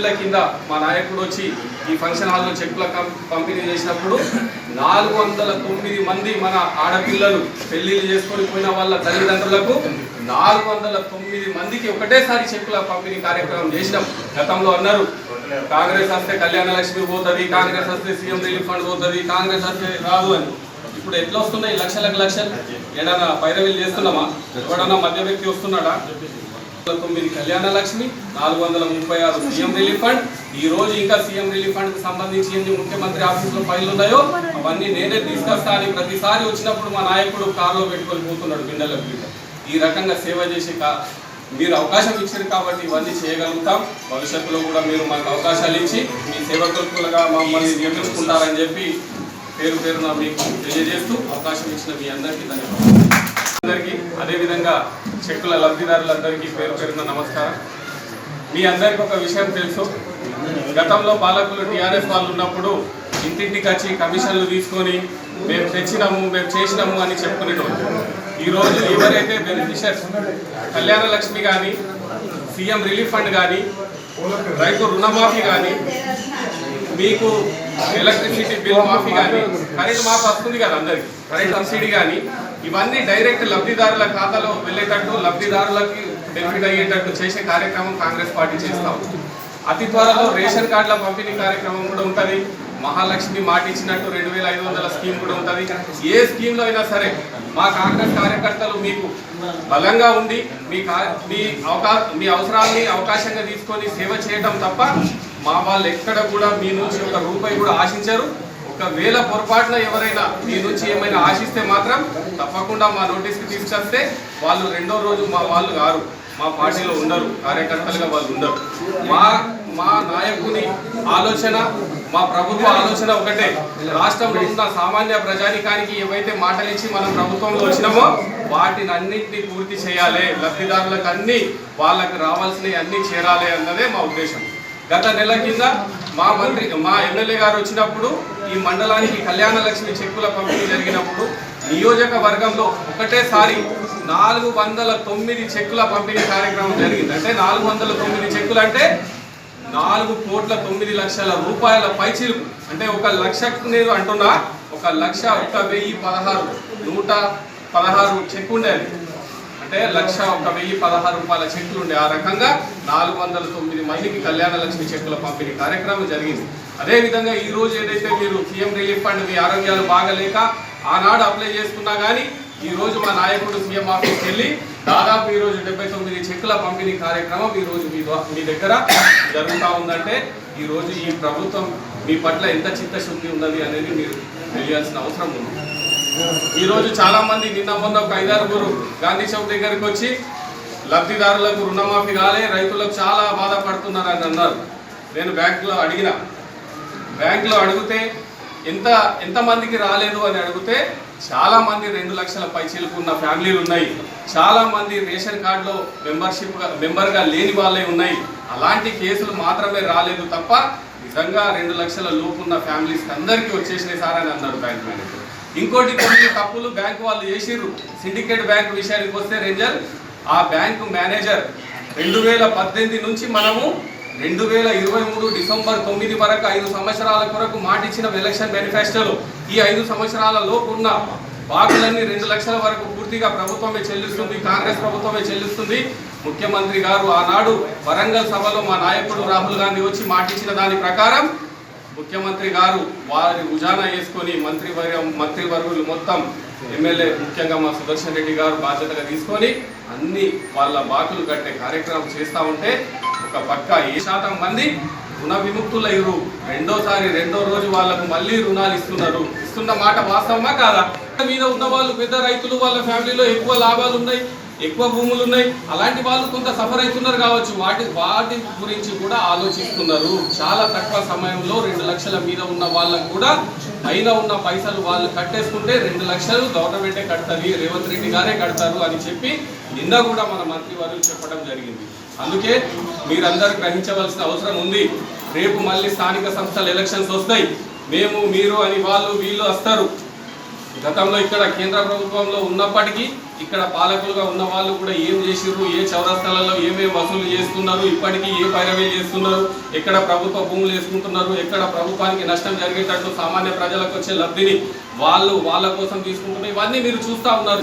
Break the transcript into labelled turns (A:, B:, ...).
A: కింద మా నాయకుడు వచ్చి ఈ ఫంక్షన్ హాల్లో చెక్కుల పంపిణీ చేసినప్పుడు నాలుగు వందల తొమ్మిది మంది మన ఆడపిల్లలు పెళ్ళిళ్ళు చేసుకొని పోయిన వాళ్ళ తల్లిదండ్రులకు నాలుగు వందల తొమ్మిది మందికి ఒకటేసారి చెక్కుల పంపిణీ కార్యక్రమం చేసినాం. గతంలో అన్నారు కాంగ్రెస్ వస్తే కళ్యాణ లక్ష్మి పోతుంది కాంగ్రెస్ వస్తే సీఎం రిలీఫ్ ఫండ్ పోతుంది కాంగ్రెస్ వస్తే రాదు అని. ఇప్పుడు ఎట్లా వస్తున్నాయి లక్షలకు లక్షలు. ఏడన్నా పైరవీలు చేస్తున్నామా? ఎవడన్నా మధ్య వ్యక్తి వస్తున్నాడా? తొమ్మిది కళ్యాణ లక్ష్మి నాలుగు వందల ముప్పై ఆరు సీఎం రిలీఫ్ ఫండ్. ఈ రోజు ఇంకా సీఎం రిలీఫ్ ఫండ్కి సంబంధించి ఎన్ని ముఖ్యమంత్రి ఆఫీసులో ఫైల్ ఉన్నాయో అవన్నీ నేనే తీసుకొస్తాను ప్రతిసారి వచ్చినప్పుడు మా నాయకుడు కారులో పెట్టుకొని పోతున్నాడు బిండెల బిడ్డ ఈ రకంగా సేవ చేసి మీరు అవకాశం ఇచ్చారు కాబట్టి ఇవన్నీ చేయగలుగుతాం. భవిష్యత్తులో కూడా మీరు మాకు అవకాశాలు ఇచ్చి మీ సేవకులుగా మమ్మల్ని నియమించుకుంటారని చెప్పి పేరు పేరున మీకు తెలియజేస్తూ అవకాశం ఇచ్చిన మీ అందరికీ ధన్యవాదాలు. అందరికీ అదేవిధంగా చెక్కుల లబ్ధిదారులందరికీ పేరు పేరున నమస్కారం. మీ అందరికీ ఒక విషయం తెలుసు. గతంలో పాలకులు టీఆర్ఎస్ వాళ్ళు ఉన్నప్పుడు ఇంటింటికి వచ్చి కమిషన్లు తీసుకొని మేము తెచ్చినాము మేము చేసినాము అని చెప్పుకునేటోళ్ళు. ఈరోజు ఎవరైతే బెనిఫిషియర్స్ కళ్యాణ లక్ష్మి కానీ సీఎం రిలీఫ్ ఫండ్ కానీ రైతు రుణమాఫీ కానీ మీకు ఎలక్ట్రిసిటీ బిల్ మాఫీ కానీ కరెంట్ మాఫీ వస్తుంది కదా అందరికి కరెంట్ సబ్సిడీ కానీ ఇవన్నీ డైరెక్ట్ లబ్ధిదారుల ఖాతాలో వెళ్ళేటట్టు లబ్ధిదారులకి బెనిఫిట్ అయ్యేటట్టు చేసే కార్యక్రమం కాంగ్రెస్ పార్టీ చేస్తాం అతి త్వరలో రేషన్ కార్డుల పంపిణీ కార్యక్రమం కూడా ఉంటుంది. మహాలక్ష్మి మాట ఇచ్చినట్టు రెండు వేల ఐదు వందల స్కీమ్ కూడా ఉంటుంది. ఏ స్కీమ్లో అయినా సరే మా కాంగ్రెస్ కార్యకర్తలు మీకు బలంగా ఉండి మీ కా- మీ అవకా మీ అవసరాన్ని అవకాశంగా తీసుకొని సేవ చేయడం తప్ప మా వాళ్ళు ఎక్కడ కూడా మీ నుంచి ఒక రూపాయి కూడా ఆశించరు. ఒకవేళ పొరపాటున ఎవరైనా మీ నుంచి ఏమైనా ఆశిస్తే మాత్రం తప్పకుండా మా నోటీస్కి తీసుకొస్తే వాళ్ళు రెండో రోజు మా వాళ్ళు గారు మా పార్టీలో ఉండరు. కార్యకర్తలుగా వాళ్ళు ఉండరు. మా మా నాయకుని ఆలోచన మా ప్రభుత్వ ఆలోచన ఒకటే. రాష్ట్రంలో ఉన్న సామాన్య ప్రజానికానికి ఏవైతే మాటలు ఇచ్చి మనం ప్రభుత్వంలో వచ్చినామో వాటిని అన్నింటినీ పూర్తి చేయాలి. లబ్ధిదారులకు అన్ని వాళ్ళకి రావాల్సినవి అన్నీ చేరాలి అన్నదే మా ఉద్దేశం. గత నెల కింద మా మంత్రి మా ఎమ్మెల్యే గారు వచ్చినప్పుడు ఈ మండలానికి కళ్యాణ లక్ష్మి చెక్కుల పంపిణీ జరిగినప్పుడు నియోజకవర్గంలో ఒకటేసారి నాలుగు వందల తొమ్మిది చెక్కుల పంపిణీ కార్యక్రమం జరిగింది. అంటే నాలుగు వందల తొమ్మిది చెక్కులు అంటే నాలుగు కోట్ల తొమ్మిది లక్షల రూపాయల పైచిలుపు అంటే ఒక లక్ష నేను అంటున్నా ఒక లక్ష ఒక వెయ్యి పదహారు నూట పదహారు చెక్కు ఉండేది. అంటే లక్ష ఒక వెయ్యి పదహారు రూపాయల చెక్కులు ఉండే ఆ రకంగా నాలుగు వందల తొమ్మిది మందికి కళ్యాణ లక్ష్మి చెక్కుల పంపిణీ కార్యక్రమం జరిగింది. అదే విధంగా ఈ రోజు ఏదైతే మీరు సీఎం రిలీఫ్ ఫండ్ మీ ఆరోగ్యాలు బాగలేక ఆనాడు అప్లై చేసుకున్నా కానీ ఈ రోజు మా నాయకుడు సీఎం ఆఫీస్కి వెళ్ళి దాదాపు ఈ రోజు డెబ్బై తొమ్మిది చెక్కుల పంపిణీ కార్యక్రమం ఈ రోజు మీ మీ దగ్గర జరుగుతూ ఉందంటే ఈ రోజు ఈ ప్రభుత్వం మీ పట్ల ఎంత చిత్తశుద్ధి ఉన్నది అనేది మీరు తెలియాల్సిన అవసరం ఉంది. ఈరోజు చాలామంది చాలా మంది నిన్న మొన్న ఒక ఐదారుగురు గాంధీ చౌక్ దగ్గరికి వచ్చి లబ్ధిదారులకు రుణమాఫీ కాలే రైతులకు చాలా బాధపడుతున్నారు అని అన్నారు. నేను బ్యాంకులో అడిగిన బ్యాంకులో అడిగితే ఎంత ఎంతమందికి రాలేదు అని అడిగితే చాలా మంది రెండు లక్షల పైచీలకు ఉన్న ఫ్యామిలీలు ఉన్నాయి. చాలా మంది రేషన్ కార్డులో మెంబర్షిప్ మెంబర్గా లేని వాళ్ళే ఉన్నాయి. అలాంటి కేసులు మాత్రమే రాలేదు తప్ప నిజంగా రెండు లక్షల లోపు ఉన్న ఫ్యామిలీస్కి అందరికీ వచ్చేసినాయి సార్ అని అన్నారు బ్యాంక్ మేనేజర్. ఇంకోటి కొన్ని తప్పులు బ్యాంకు వాళ్ళు చేసిర్రు. సిండికేట్ బ్యాంక్ విషయానికి వస్తే రేంజర్ ఆ బ్యాంకు మేనేజర్ రెండు వేల పద్దెనిమిది నుంచి మనము రెండు వేల ఇరవై మూడు డిసెంబర్ తొమ్మిది వరకు ఐదు సంవత్సరాల కొరకు మాటిచ్చిన ఎలక్షన్ మేనిఫెస్టోలో ఈ ఐదు సంవత్సరాల ఉన్న బాకులన్నీ రెండు లక్షల వరకు పూర్తిగా ప్రభుత్వమే చెల్లిస్తుంది కాంగ్రెస్ ప్రభుత్వమే చెల్లిస్తుంది. ముఖ్యమంత్రి గారు ఆనాడు వరంగల్ సభలో మా నాయకుడు రాహుల్ గాంధీ వచ్చి మాటిచ్చిన దాని ప్రకారం ముఖ్యమంత్రి గారు వారి భుజాన వేసుకొని మంత్రివర్గం మంత్రివర్గులు మొత్తం ఎమ్మెల్యే ముఖ్యంగా మా సుదర్శన్ రెడ్డి గారు బాధ్యతగా తీసుకొని అన్ని వాళ్ళ బాకులు కట్టే కార్యక్రమం చేస్తూ ఉంటే ఒక పక్క ఏ శాతం మంది రుణ విముక్తులయ్యారు రెండోసారి రెండో రోజు వాళ్ళకు మళ్ళీ రుణాలు ఇస్తున్నారు. ఇస్తున్న మాట వాస్తవమా కాదా? మీద ఉన్న వాళ్ళు పెద్ద రైతులు వాళ్ళ ఫ్యామిలీలో ఎక్కువ లాభాలు ఉన్నాయి. ఎక్కువ భూములు ఉన్నాయి. అలాంటి వాళ్ళు కొంత సఫర్ అవుతున్నారు కావచ్చు. వాటి వాటి గురించి కూడా ఆలోచిస్తున్నారు. చాలా తక్కువ సమయంలో రెండు లక్షల మీద ఉన్న వాళ్ళకు కూడా పైన ఉన్న పైసలు వాళ్ళు కట్టేసుకుంటే రెండు లక్షలు గవర్నమెంటే కడతారు రేవంత్ రెడ్డి గారే కడతారు అని చెప్పి నిన్న కూడా మన మంత్రి వారు చెప్పడం జరిగింది. అందుకే మీరందరూ గ్రహించవలసిన అవసరం ఉంది. రేపు మళ్ళీ స్థానిక సంస్థల ఎలక్షన్స్ వస్తాయి. మేము మీరు అని వాళ్ళు వీళ్ళు వస్తారు. గతంలో ఇక్కడ కేంద్ర ప్రభుత్వంలో ఉన్నప్పటికీ ఇక్కడ పాలకులుగా ఉన్న వాళ్ళు కూడా ఏం చేసిర్రు ఏ చౌరస్తాలలో ఏమేమి వసూలు చేస్తున్నారు ఇప్పటికీ ఏ పైరవీలు చేస్తున్నారు ఎక్కడ ప్రభుత్వ భూములు వేసుకుంటున్నారు ఎక్కడ ప్రభుత్వానికి నష్టం జరిగేటట్టు సామాన్య ప్రజలకు వచ్చే లబ్ధిని వాళ్ళు వాళ్ళ కోసం తీసుకుంటున్నారు. ఇవన్నీ మీరు చూస్తా ఉన్నారు.